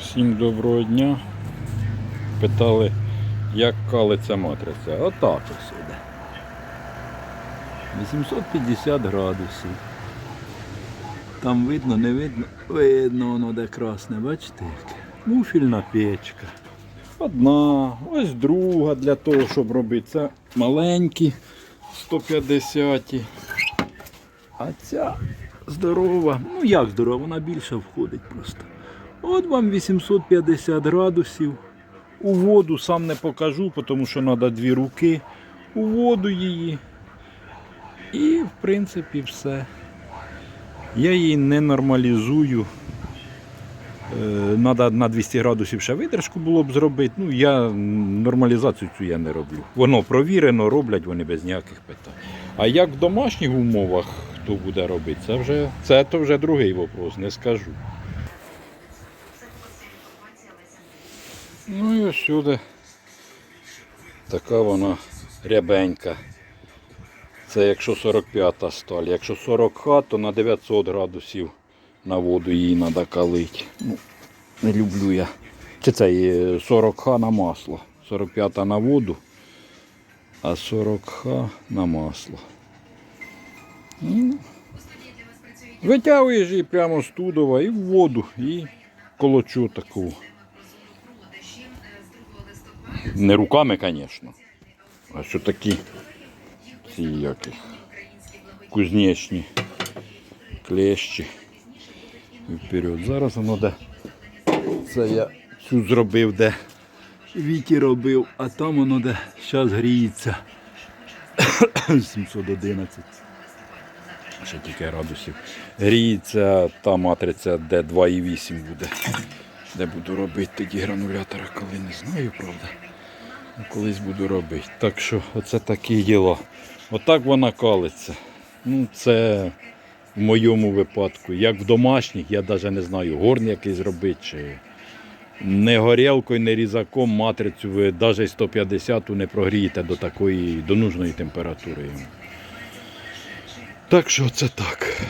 Всім доброго дня. Питали, як калиться матриця. Отак ось іде. 850 градусів. Там видно, не видно? Видно, воно де красне, бачите яке? Муфільна печка. Одна, ось друга для того, щоб робити. Це маленькі 150. А ця здорова. Ну як здорова, вона більше входить просто. От вам 850 градусів. У воду сам не покажу, тому що треба дві руки. У воду її. І в принципі все. Я її не нормалізую. Треба на 200 градусів ще видержку було б зробити. Ну, я нормалізацію цю я не роблю. Воно провірено, роблять вони без ніяких питань. А як в домашніх умовах хто буде робити, це вже це то вже другий вопрос, не скажу. Ну і ось сюди така вона рябенька. Це якщо 45-та сталь. Якщо 40 х, то на 900 градусів на воду її треба калити. Ну, не люблю я. Чи це 40 х на масло. 45 на воду, а 40 х на масло. Ну, Витягуєш її прямо з тудова і в воду, і колочу таку. Не руками, звісно. А що такі ці які кузнечні клещі. Вперед. Зараз воно де. Це я цю зробив, де Віті робив, а там воно де зараз гріється. 711. Ще тільки градусів. Гріється та матриця, де 2,8 буде. Де буду робити тоді гранулятора, коли не знаю, правда. Колись буду робити. Так що оце такі діла. Отак вона калиться. Ну, це в моєму випадку. Як в домашніх, я навіть не знаю, горн який зробити чи не горілкою, не різаком матрицю ви навіть 150 не прогрієте до такої, до нужної температури. Так що це так.